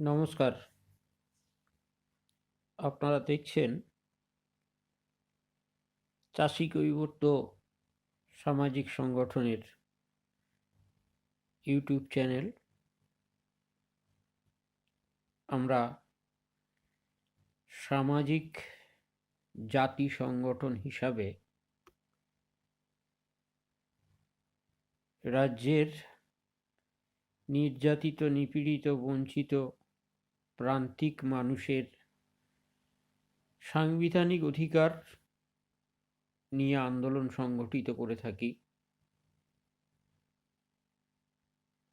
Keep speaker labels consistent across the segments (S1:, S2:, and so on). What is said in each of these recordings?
S1: নমস্কার। আপনারা দেখছেন চাষি কৈবর্ত সামাজিক সংগঠনের ইউটিউব চ্যানেল। আমরা সামাজিক জাতি সংগঠন হিসাবে রাজ্যের নির্যাতিত, নিপীড়িত, বঞ্চিত প্রান্তিক মানুষের সাংবিধানিক অধিকার নিয়ে আন্দোলন সংগঠিত করে থাকি।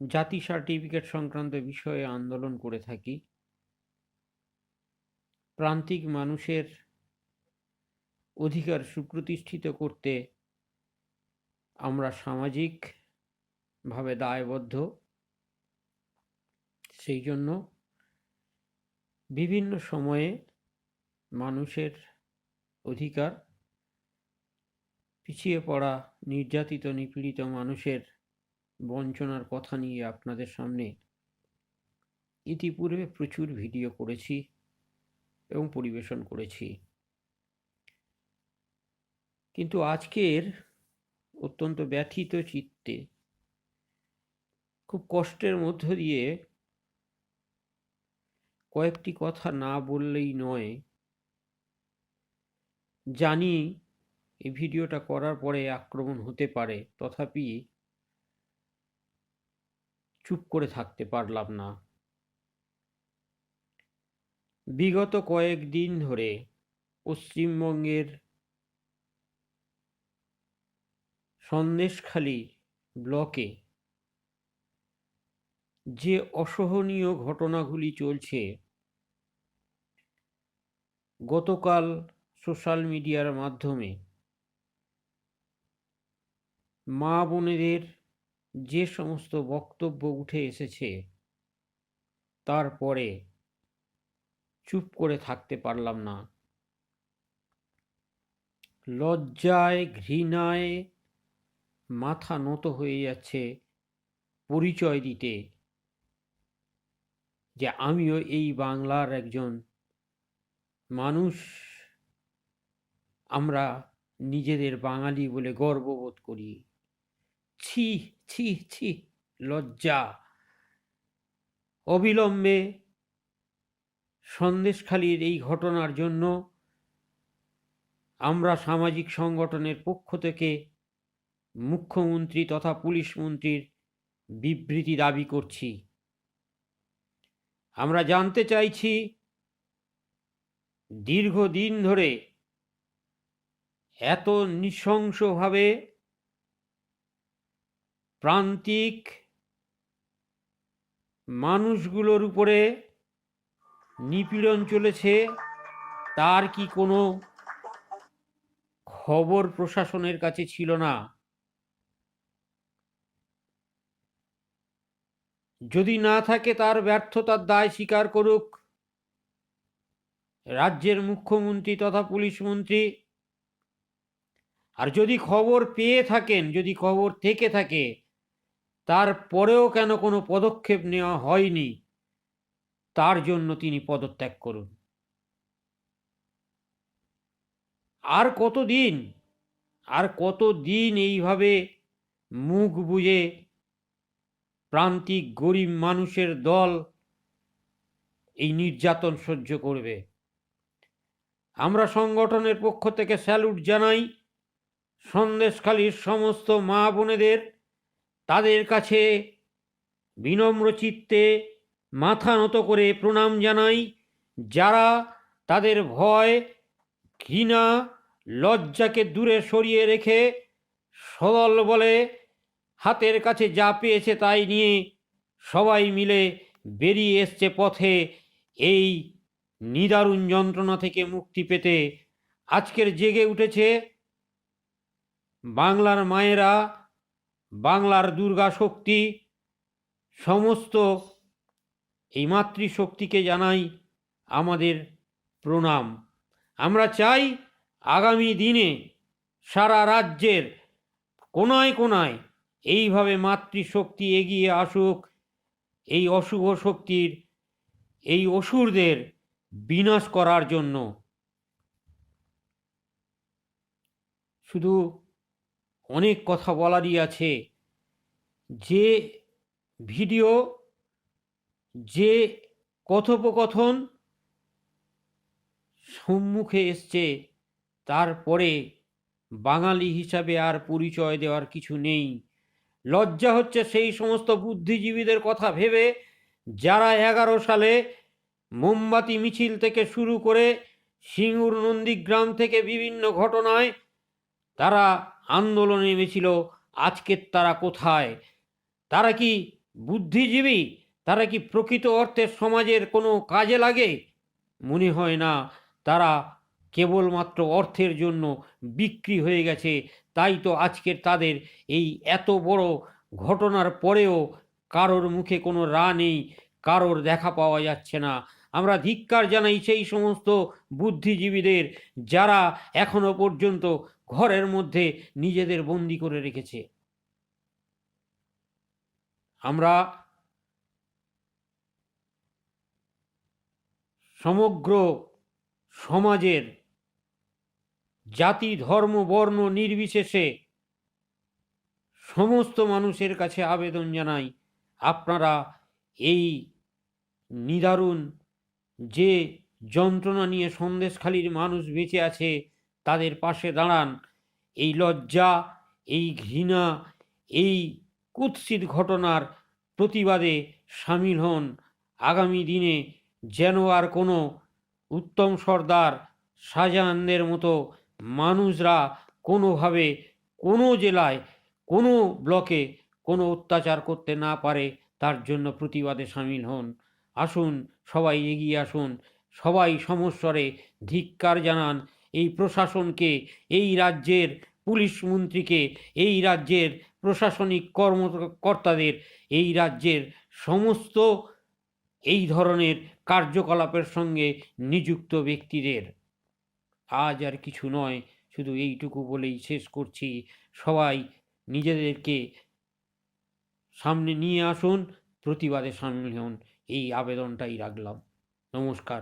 S1: জাতি সার্টিফিকেট সংক্রান্ত বিষয়ে আন্দোলন করে থাকি। প্রান্তিক মানুষের অধিকার সুপ্রতিষ্ঠিত করতে আমরা সামাজিকভাবে দায়বদ্ধ। সেই জন্য বিভিন্ন সময়ে মানুষের অধিকার পিছিয়ে পড়া নির্যাতিত, নিপীড়িত মানুষের বঞ্চনার কথা নিয়ে আপনাদের সামনে ইতিপূর্বে প্রচুর ভিডিও করেছি এবং পরিবেশন করেছি। কিন্তু আজকের অত্যন্ত ব্যথিত চিত্তে খুব কষ্টের মধ্য দিয়ে কয়েকটি কথা না বললেই নয়। জানি এই ভিডিওটা করার পরে আক্রমণ হতে পারে, তথাপি চুপ করে থাকতে পারলাম না। বিগত কয়েকদিন ধরে পশ্চিমবঙ্গের সন্দেশখালী ব্লকে যে অসহনীয় ঘটনাগুলি চলছে গতকাল সোশ্যাল মিডিয়ার মাধ্যমে মা বোনেদের যে সমস্ত বক্তব্য উঠে এসেছে তারপরে চুপ করে থাকতে পারলাম না। লজ্জায়, ঘৃণায় মাথা নত হয়ে যাচ্ছে পরিচয় দিতে যে আমিও এই বাংলার একজন মানুষ আমরা নিজেদের বাঙালি বলে গর্ববোধ করি। ছি ছি ছি, লজ্জা। অবিলম্বে সন্দেশখালির এই ঘটনার জন্য আমরা সামাজিক সংগঠনের পক্ষ থেকে মুখ্যমন্ত্রী তথা পুলিশ মন্ত্রীর বিবৃতি দাবি করছি। আমরা জানতে চাইছি দীর্ঘদিন ধরে এত নৃশংসভাবে প্রান্তিক মানুষগুলোর উপরে নিপীড়ন চলেছে, তার কি কোনো খবর প্রশাসনের কাছে ছিল না? যদি না থাকে তার ব্যর্থতার দায় স্বীকার করুক। রাজ্যের মুখ্যমন্ত্রী তথা পুলিশ মন্ত্রী। আর যদি খবর পেয়ে থাকেন, যদি খবর থেকে থাকে তারপরেও কেন কোনো পদক্ষেপ নেওয়া হয়নি? তার জন্য তিনি পদত্যাগ করুন। আর কতদিন আর কতদিন এইভাবে মুখ বুঝে প্রান্তিক গরিব মানুষের দল এই নির্যাতন সহ্য করবে? আমরা সংগঠনের পক্ষ থেকে স্যালুট জানাই। সন্দেশখালীর সমস্ত মা বোনেদের, তাদের কাছে বিনম্র চিত্তে মাথা নত করে প্রণাম জানাই, যারা তাদের ভয়, ঘৃণা, লজ্জাকে দূরে সরিয়ে রেখে সদল বলে, হাতের কাছে যা পেয়েছে তাই নিয়ে সবাই মিলে বেরিয়ে এসছে পথে এই নিদারুণ যন্ত্রণা থেকে মুক্তি পেতে আজকের জেগে উঠেছে বাংলার মায়েরা, বাংলার দুর্গা শক্তি, সমস্ত এই মাতৃশক্তিকে জানাই আমাদের প্রণাম। আমরা চাই আগামী দিনে সারা রাজ্যের কোনায় কোনায় এইভাবে মাতৃশক্তি এগিয়ে আসুক, এই অশুভ শক্তির, এই অসুরদের বিনাশ করার জন্য। শুধু অনেক কথা বলারই আছে। যে ভিডিও, যে কথোপকথন সম্মুখে এসছে তারপরে বাঙালি হিসাবে আর পরিচয় দেওয়ার কিছু নেই। লজ্জা হচ্ছে সেই সমস্ত বুদ্ধিজীবীদের কথা ভেবে, যারা এগারো সালে মোমবাতি মিছিল থেকে শুরু করে সিঙ্গুর নন্দীগ্রাম থেকে বিভিন্ন ঘটনায় তারা আন্দোলনে নেমেছিল। আজকের তারা কোথায়? তারা কি বুদ্ধিজীবী? তারা কি প্রকৃত অর্থে সমাজের কোনো কাজে লাগে? মনে হয় না। তারা কেবলমাত্র অর্থের জন্য বিক্রি হয়ে গেছে। তাই তো আজকের তাদের এই এত বড় ঘটনার পরেও কারোর মুখে কোনো রা নেই। কারোর দেখা পাওয়া যাচ্ছে না। আমরা ধিক্কার জানাই সেই সমস্ত বুদ্ধিজীবীদের যারা এখনও পর্যন্ত ঘরের মধ্যে নিজেদের বন্দি করে রেখেছে। আমরা সমগ্র সমাজের জাতি, ধর্ম, বর্ণ নির্বিশেষে সমস্ত মানুষের কাছে আবেদন জানাই, আপনারা এই নিদারুণ যে যন্ত্রণা নিয়ে সন্দেশখালির মানুষ বেঁচে আছে, তাদের পাশে দাঁড়ান। এই লজ্জা, এই ঘৃণা, এই কুৎসিত ঘটনার প্রতিবাদে সামিল হন। আগামী দিনে যেন আর কোনো উত্তম সর্দার শাহজাহানদের মতো মানুষরা কোনোভাবে কোনো জেলায়, কোনো ব্লকে কোনো অত্যাচার করতে না পারে, তার জন্য প্রতিবাদে সামিল হন। আসুন, সবাই এগিয়ে আসুন। সবাই সমস্বরে ধিক্কার জানান, এই প্রশাসনকে, এই রাজ্যের পুলিশ মন্ত্রীকে, এই রাজ্যের প্রশাসনিক কর্মকর্তাদের এই রাজ্যের সমস্ত, এই ধরনের কার্যকলাপের সঙ্গে নিযুক্ত ব্যক্তিদের। আজ আর কিছু নয়, শুধু এইটুকু বলেই শেষ করছি। সবাই নিজেদেরকে সামনে নিয়ে আসুন, প্রতিবাদে সামিল হন। এই আবেদনটাই রাখলাম। নমস্কার।